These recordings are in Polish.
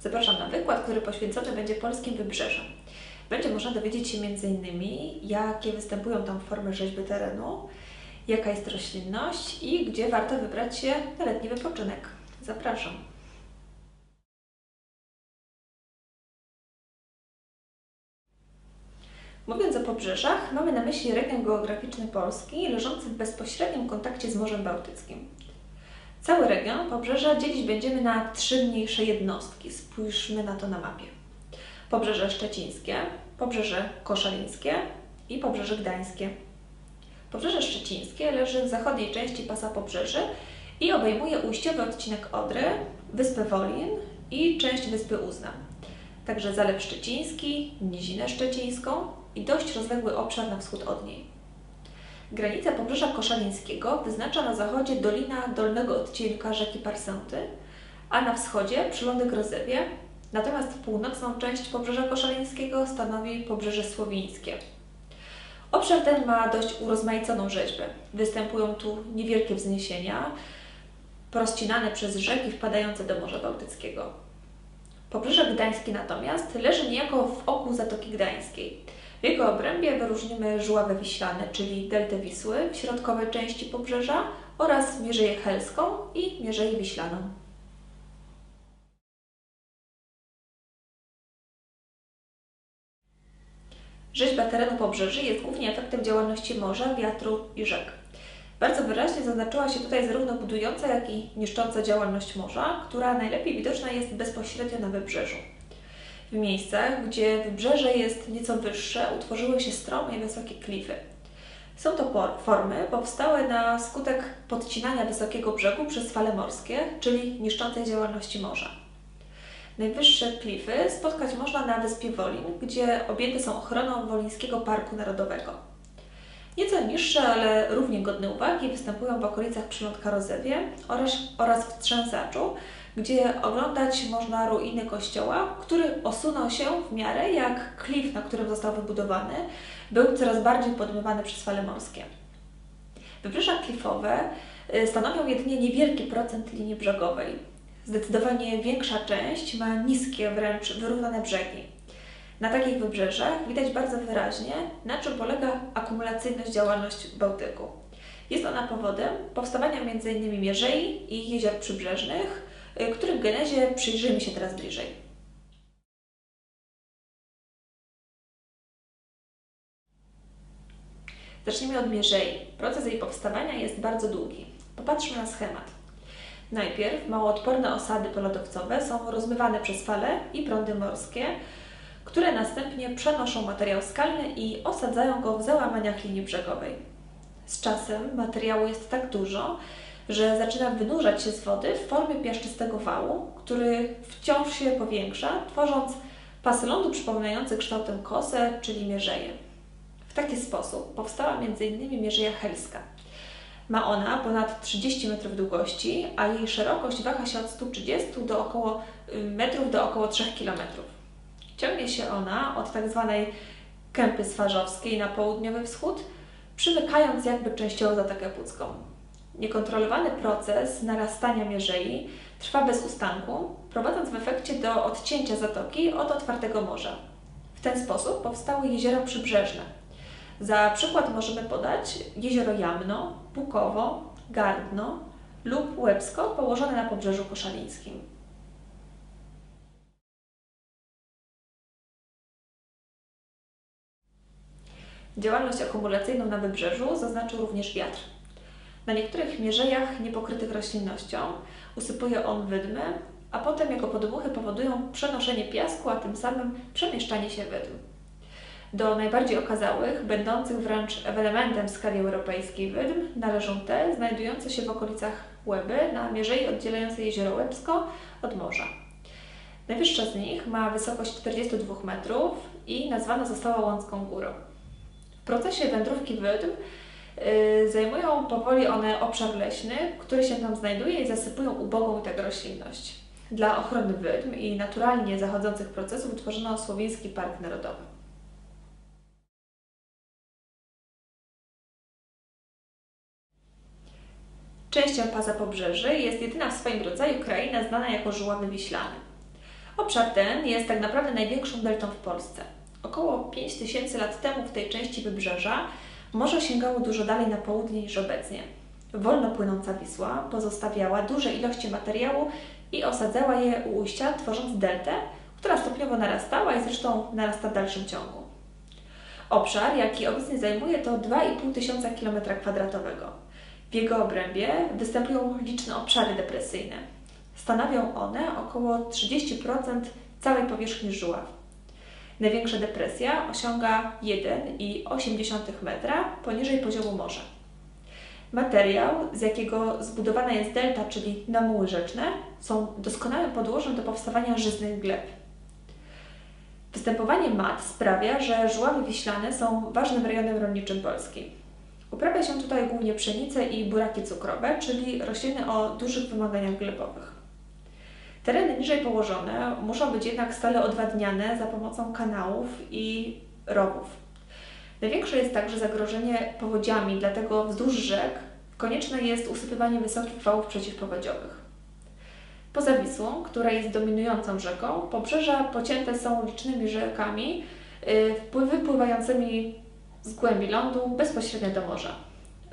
Zapraszam na wykład, który poświęcony będzie polskim wybrzeżom. Będzie można dowiedzieć się m.in. jakie występują tam formy rzeźby terenu, jaka jest roślinność i gdzie warto wybrać się na letni wypoczynek. Zapraszam. Mówiąc o pobrzeżach, mamy na myśli region geograficzny Polski leżący w bezpośrednim kontakcie z Morzem Bałtyckim. Cały region Pobrzeża dzielić będziemy na trzy mniejsze jednostki. Spójrzmy na to na mapie. Pobrzeże Szczecińskie, Pobrzeże Koszalińskie i Pobrzeże Gdańskie. Pobrzeże Szczecińskie leży w zachodniej części pasa Pobrzeży i obejmuje ujściowy odcinek Odry, Wyspę Wolin i część Wyspy Uzna. Także Zalew Szczeciński, Nizinę Szczecińską i dość rozległy obszar na wschód od niej. Granicę Pobrzeża Koszalińskiego wyznacza na zachodzie dolina dolnego odcinka rzeki Parsęty, a na wschodzie przylądek Rozewie, natomiast północną część Pobrzeża Koszalińskiego stanowi Pobrzeże Słowińskie. Obszar ten ma dość urozmaiconą rzeźbę. Występują tu niewielkie wzniesienia, rozcinane przez rzeki wpadające do Morza Bałtyckiego. Pobrzeże Gdańskie natomiast leży niejako w oku Zatoki Gdańskiej. W jego obrębie wyróżnimy Żuławę Wiślane, czyli deltę Wisły w środkowej części pobrzeża oraz Mierzeję Helską i Mierzeję Wiślaną. Rzeźba terenu pobrzeży jest głównie efektem działalności morza, wiatru i rzek. Bardzo wyraźnie zaznaczyła się tutaj zarówno budująca, jak i niszcząca działalność morza, która najlepiej widoczna jest bezpośrednio na wybrzeżu. W miejscach, gdzie wybrzeże jest nieco wyższe, utworzyły się strome i wysokie klify. Są to formy powstałe na skutek podcinania wysokiego brzegu przez fale morskie, czyli niszczącej działalności morza. Najwyższe klify spotkać można na wyspie Wolin, gdzie objęte są ochroną Wolińskiego Parku Narodowego. Nieco niższe, ale równie godne uwagi występują w okolicach przylądka Rozewie oraz, oraz w Trzęsaczu, gdzie oglądać można ruiny kościoła, który osunął się w miarę jak klif, na którym został wybudowany, był coraz bardziej podmywany przez fale morskie. Wybrzeża klifowe y, stanowią jedynie niewielki procent linii brzegowej. Zdecydowanie większa część ma niskie, wręcz wyrównane brzegi. Na takich wybrzeżach widać bardzo wyraźnie, na czym polega akumulacyjność działalności Bałtyku. Jest ona powodem powstawania m.in. mierzei i jezior przybrzeżnych, Y, których genezie przyjrzymy się teraz bliżej. Zacznijmy od mierzei. Proces jej powstawania jest bardzo długi. Popatrzmy na schemat. Najpierw małoodporne osady polodowcowe są rozmywane przez fale i prądy morskie, które następnie przenoszą materiał skalny i osadzają go w załamaniach linii brzegowej. Z czasem materiału jest tak dużo, że zaczyna wynurzać się z wody w formie piaszczystego wału, który wciąż się powiększa, tworząc pasy lądu przypominające kształtem kosę, czyli mierzeję. W taki sposób powstała m.in. mierzeja helska. Ma ona ponad 30 metrów długości, a jej szerokość waha się od 130 do około y, metrów do około 3 km. Ciągnie się ona od. Tak kępy swarzowskiej na południowy wschód, przymykając jakby częściowo Zatokę Pucką. Niekontrolowany proces narastania mierzei trwa bez ustanku, prowadząc w efekcie do odcięcia zatoki od otwartego morza. W ten sposób powstały jeziora przybrzeżne. Za przykład możemy podać jezioro Jamno, Bukowo, Gardno lub Łebsko położone na pobrzeżu koszalińskim. Działalność akumulacyjną na wybrzeżu zaznaczył również wiatr. Na niektórych mierzejach niepokrytych roślinnością usypuje on wydmy, a potem jego podmuchy powodują przenoszenie piasku, a tym samym przemieszczanie się wydm. Do najbardziej okazałych, będących wręcz elementem skali europejskiej wydm należą te znajdujące się w okolicach Łeby na mierzei oddzielającej jezioro Łebsko od morza. Najwyższa z nich ma wysokość 42 metrów i nazwana została Łącką Górą procesie wędrówki wydm zajmują powoli one obszar leśny, który się tam znajduje i zasypują ubogą tę roślinność. Dla ochrony wydm i naturalnie zachodzących procesów utworzono Słowiński Park Narodowy. Częścią pasa pobrzeży jest jedyna w swoim rodzaju kraina znana jako żuławy wiślany. Obszar ten jest tak naprawdę największą deltą w Polsce. Około 5000 lat temu w tej części wybrzeża morze sięgało dużo dalej na południe niż obecnie. Wolno płynąca Wisła pozostawiała duże ilości materiału i osadzała je u ujścia, tworząc deltę, która stopniowo narastała i zresztą narasta w dalszym ciągu. Obszar, jaki obecnie zajmuje, to 2,5 tysiąca km2. W jego obrębie występują liczne obszary depresyjne. Stanowią one około 30% całej powierzchni Żuław. Największa depresja osiąga 1,8 metra poniżej poziomu morza. Materiał, z jakiego zbudowana jest delta, czyli namuły rzeczne, są doskonałym podłożem do powstawania żyznych gleb. Występowanie mat sprawia, że żuławy wiślane są ważnym rejonem rolniczym Polski. Uprawia się tutaj głównie pszenicę i buraki cukrowe, czyli rośliny o dużych wymaganiach glebowych. Tereny niżej położone muszą być jednak stale odwadniane za pomocą kanałów i rowów. Największe jest także zagrożenie powodziami, dlatego wzdłuż rzek konieczne jest usypywanie wysokich wałów przeciwpowodziowych. Poza Wisłą, która jest dominującą rzeką, pobrzeża pocięte są licznymi rzekami y, wypływającymi z głębi lądu bezpośrednio do morza.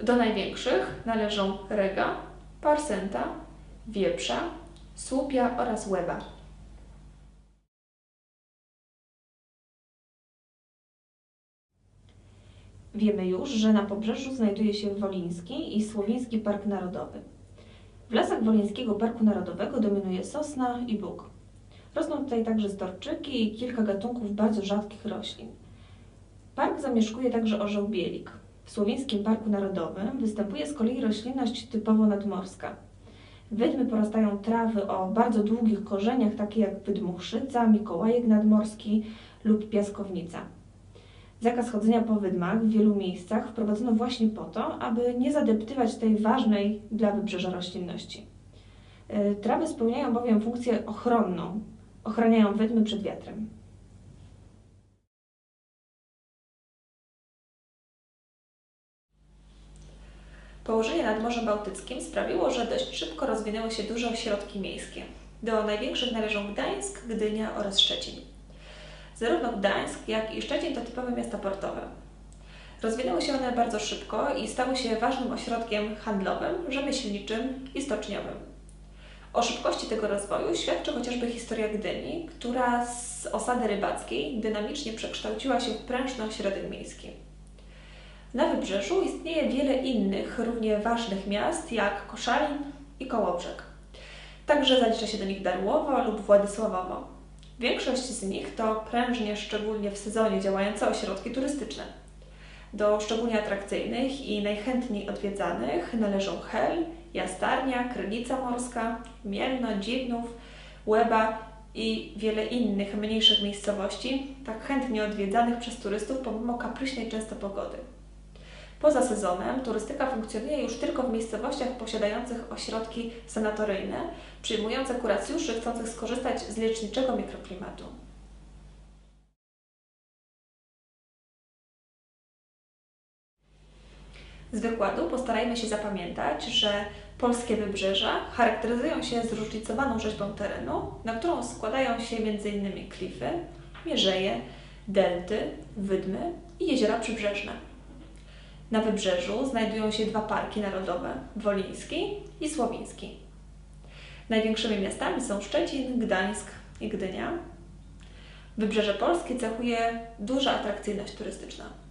Do największych należą Rega, Parsenta, Wieprza, Słupia oraz Łeba. Wiemy już, że na pobrzeżu znajduje się Woliński i Słowiński Park Narodowy. W lasach Wolińskiego Parku Narodowego dominuje sosna i bóg. Rosną tutaj także storczyki i kilka gatunków bardzo rzadkich roślin. Park zamieszkuje także orzeł bielik. W Słowińskim Parku Narodowym występuje z kolei roślinność typowo nadmorska. Wydmy porastają trawy o bardzo długich korzeniach, takie jak wydmuchrzyca, mikołajek nadmorski lub piaskownica. Zakaz chodzenia po wydmach w wielu miejscach wprowadzono właśnie po to, aby nie zadeptywać tej ważnej dla wybrzeża roślinności. E, trawy spełniają bowiem funkcję ochronną, ochraniają wydmy przed wiatrem. Położenie nad Morzem Bałtyckim sprawiło, że dość szybko rozwinęły się duże ośrodki miejskie. Do największych należą Gdańsk, Gdynia oraz Szczecin. Zarówno Gdańsk, jak i Szczecin to typowe miasta portowe. Rozwinęły się one bardzo szybko i stały się ważnym ośrodkiem handlowym, rzemieślniczym i stoczniowym. O szybkości tego rozwoju świadczy chociażby historia Gdyni, która z osady rybackiej dynamicznie przekształciła się w prężny ośrodek miejski. Na wybrzeżu istnieje wiele innych, równie ważnych miast, jak Koszalin i Kołobrzeg. Także zalicza się do nich Darłowo lub Władysławowo. Większość z nich to prężnie, szczególnie w sezonie, działające ośrodki turystyczne. Do szczególnie atrakcyjnych i najchętniej odwiedzanych należą Hel, Jastarnia, Krynica Morska, Mielno, Dziwnów, Łeba i wiele innych mniejszych miejscowości, tak chętnie odwiedzanych przez turystów pomimo kapryśnej często pogody. Poza sezonem turystyka funkcjonuje już tylko w miejscowościach posiadających ośrodki sanatoryjne, przyjmujące kuracjuszy chcących skorzystać z leczniczego mikroklimatu. Z wykładu postarajmy się zapamiętać, że polskie wybrzeża charakteryzują się zróżnicowaną rzeźbą terenu, na którą składają się m.in. klify, mierzeje, delty, wydmy i jeziora przybrzeżne. Na wybrzeżu znajdują się dwa parki narodowe Woliński i Słowiński. Największymi miastami są Szczecin, Gdańsk i Gdynia. Wybrzeże Polskie cechuje duża atrakcyjność turystyczna.